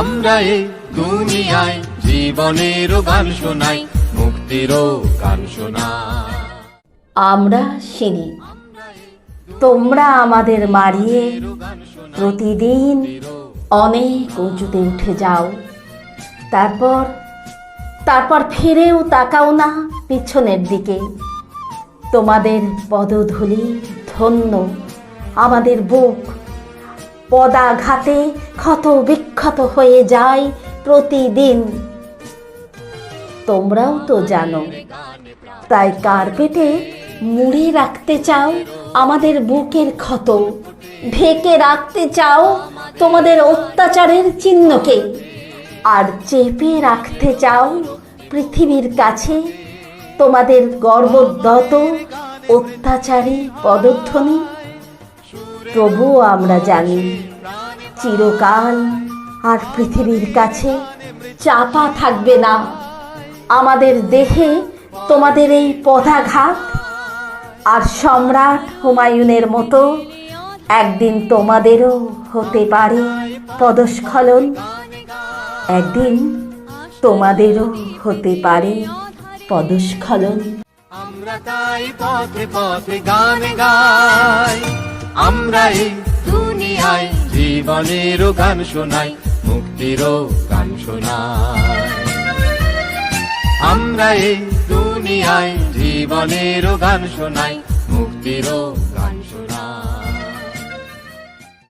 আমরা এই দুনিয়ায় জীবনের গান শোনাই, মুক্তিরও গান শোনাই। আমরা সিঁড়ি তোমরা আমাদের মারিয়ে প্রতিদিন অনেক উঁচুতে উঠে যাও। তারপর তারপর ফিরেও তাকাও না পিছনের দিকে। তোমাদের পদধূলি ধন্য, আমাদের বুক পদাঘাতে ক্ষত বিক্ষত হয়ে যায় প্রতিদিন। তোমরাও তো জানো, তাই কার্পেটে মুড়ে রাখতে চাও আমাদের বুকের ক্ষত, ঢেকে রাখতে চাও তোমাদের অত্যাচারের চিহ্নকে, আর চেপে রাখতে চাও পৃথিবীর কাছে তোমাদের গর্বদত অত্যাচারী পদধ্বনি। তবুও আমরা জানি, চিরকাল আর পৃথিবীর কাছে চাপা থাকবে না। আমাদের দেহে তোমাদের এই পদাঘাত আর সম্রাট হুমায়ুনের মতো একদিন তোমাদেরও হতে পারে পদস্খলন, একদিন তোমাদেরও হতে পারে পদস্খলন। আমরা তাই পথে পথে গান গাই। আমরা এই দুনিয়ায় জীবনের গান শোনাই মুক্তিরও গান শোনাই। আমরা এই দুনিয়ায় জীবনের গান শোনাই মুক্তিরও গান